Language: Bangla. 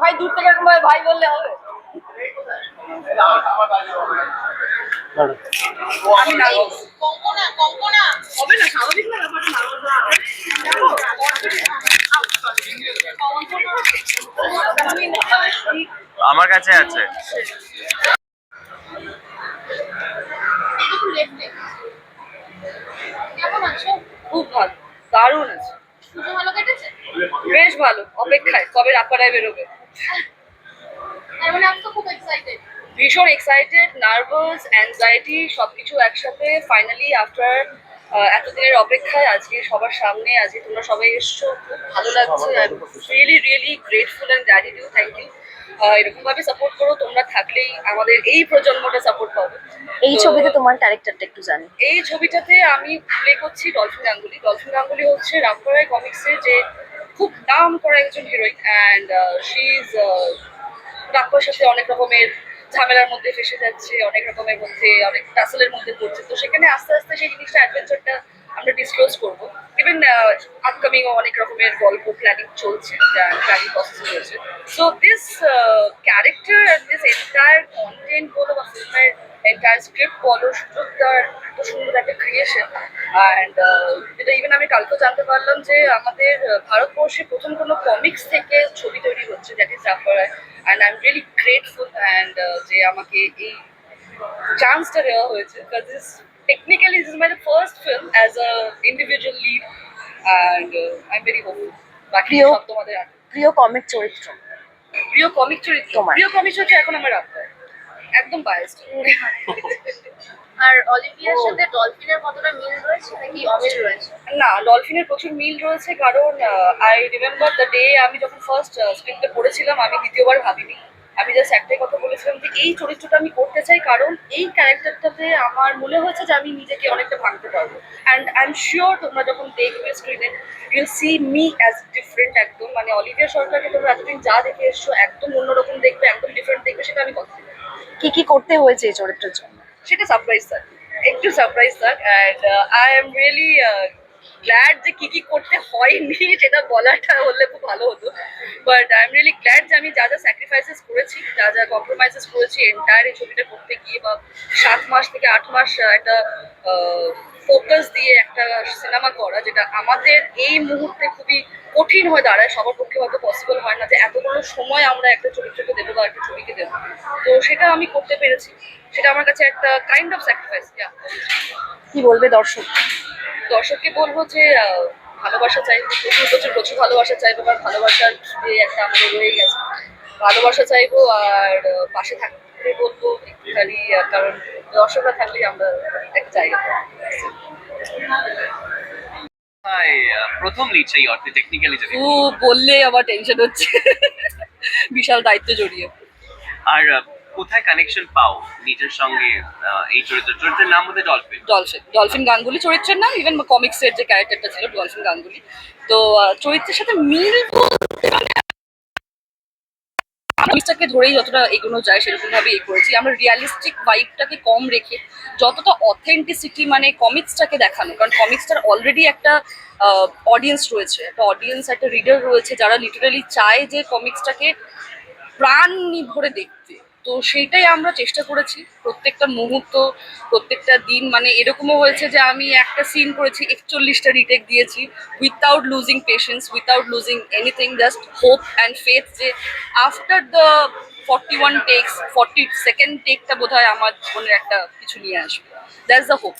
ভাই দূর থেকে এরকম ভাবে ভাই বললে হবে। আমার কাছে আছে। খুব ভালো দারুণ আছে। পুজো ভালো কেটেছে? বেশ ভালো অপেক্ষায় কবে রাপারায় বেরোবে? তার আমি তো খুব এক্সাইটেড ভীষণ এক্সাইটেড নার্ভাস অ্যাংজাইটি সবকিছু একসাথে ফাইনালি আফটার এতদিনের অপেক্ষায় আজকে সবার সামনে আজকে তোমরা সবাই এসছো খুব ভালো লাগছে really really grateful and gratitude thank you এরকম ভাবে সাপোর্ট করো তোমরা থাকলেই আমাদের এই প্রজন্মটা সাপোর্ট পাবে। এই ছবিতে তোমার ক্যারেক্টারটা একটু জানি। এই ছবিটাতে আমি প্লে করছি ডলফিন গাঙ্গুলি। ডলফিন গাঙ্গুলি হচ্ছে রামপুরাই কমিক্সের যে খুব নাম করা একজন heroine and she is rapper সাথে অনেক রকমের ঝামেলার মধ্যে ফেসে যাচ্ছে, অনেক রকমের মধ্যে, অনেক টাসলের মধ্যে পড়ছে। তো সেখানে আস্তে আস্তে সেই জিনিসটা অ্যাডভেঞ্চারটা আমরা ডিসক্লোজ করব। ইভেন আপকামিং অনেক রকমের গল্প প্ল্যানিং চলছে প্ল্যানিং প্রসেস চলছে। So this character this entire content বলো বা ফিল্মের এন্টায়ার স্ক্রিপ্ট বলো সুযোগটার এত সুন্দর একটা ক্রিয়েশন অ্যান্ড যেটা ইভেন আমি কালকেও জানতে পারলাম যে আমাদের ভারতবর্ষে প্রথম কোনো কমিক্স থেকে ছবি তৈরি হচ্ছে that is রাফারায় and I am really grateful and যে আমাকে এই চান্সটা দেওয়া হয়েছে because this technically this is my first film as a individual lead and I am very hopeful বাকি সব তোমাদের প্রিয় কমিক চরিত্র। প্রিয় কমিক চরিত্র প্রিয় কমিক চরিত্র এখন আমার রাফার একদম বায়াসড আর অলিম্পিয়ার সাথে ডলফিনের কতটা মিল রয়েছে নাকি অমিল রয়েছে? না ডলফিনের প্রচুর মিল রয়েছে কারণ আই রিমেম্বার দ্য ডে আমি যখন ফার্স্ট স্ক্রিপ্টে পড়েছিলাম আমি দ্বিতীয়বার ভাবিনি। আমি জাস্ট একটাই কথা বলেছিলাম যে এই চরিত্রটা আমি করতে চাই কারণ এই ক্যারেক্টারটাতে আমার মনে হয়েছে যে আমি নিজেকে অনেকটা ভাঙতে পারব। অ্যান্ড আই এম শিওর তোমরা যখন দেখবে স্ক্রিনে you'll see me as different একদম। মানে অলিভিয়া সরকারকে তোমরা এতদিন যা দেখে এসছো একদম অন্যরকম দেখবে একদম ডিফারেন্ট দেখবে সেটা আমি কথা। কি কি করতে হয়েছে এই চরিত্রের জন্য? সেটা সারপ্রাইজ থাক একটু সারপ্রাইজ থাক and I am really glad যে কি কি করতে হয়নি, সেটা বলাটা হলে খুব ভালো হতো। But I am really glad যে আমি যা যা স্যাক্রিফাইসেস করেছি, যা যা কম্প্রোমাইজেস করেছি এন্টায়ার এই ছবিটা করতে গিয়ে বা সাত মাস থেকে আট মাস একটা ফোকাস দিয়ে একটা সিনেমা করা, যেটা আমাদের এই মুহূর্তে খুবই কঠিন হয়ে দাঁড়ায় সবার পক্ষে হয়তো পসিবল হয় না যে এতগুলো সময় আমরা একটা চরিত্রকে দেবো বা একটা ছবিকে দেবো। তো সেটা আমি করতে পেরেছি। সেটা আমার কাছে একটা কাইন্ড অফ স্যাক্রিফাইস কি বলবে দর্শক? দর্শককে বলব যে ভালোবাসা চাইব প্রচুর প্রচুর প্রচুর ভালোবাসা চাইব কারণ ভালোবাসার খিদে একটা আমাদের রয়ে গেছে। ভালোবাসা চাইব আর পাশে থাকতে বলব একটুখানি কারণ দর্শকরা থাকলেই আমরা এক জায়গা প্রথম লিড সেই অর্থে টেকনিক্যালি যদি ও বললে আবার টেনশন হচ্ছে। বিশাল দায়িত্ব জড়িয়ে। আর কোথায় কানেকশন পাও নিজের সঙ্গে এই চরিত্র চরিত্রের নাম হচ্ছে ডলফিন ডলফিন ডলফিন গাঙ্গুলি চরিত্রের নাম ইভেন কমিক্সের যে ক্যারেক্টারটা ছিল ডলফিন গাঙ্গুলি। তো চরিত্রের সাথে মিল বলতে কমিক্সটাকে ধরেই যতটা এগোনো যায় সেরকম ভাবে এই করেছি। আমরা রিয়ালিস্টিক ভাইবটাকে কম রেখে যতটা অথেন্টিসিটি মানে কমিক্সটাকে দেখানো, কারণ কমিক্সটার অলরেডি একটা অডিয়েন্স রয়েছে, একটা অডিয়েন্স একটা রিডার রয়েছে যারা লিটারালি চায় যে কমিক্সটাকে প্রাণ নিভরে দেখতে। তো সেইটাই আমরা চেষ্টা করেছি। প্রত্যেকটা মুহূর্ত, প্রত্যেকটা দিন মানে এরকমও হয়েছে যে আমি একটা সিন করেছি, একচল্লিশটা রিটেক দিয়েছি without losing patience without losing anything just hope and faith যে after the forty one takes forty second টেকটা বোধ হয় আমার জীবনের একটা কিছু নিয়ে আসবে। That's the hope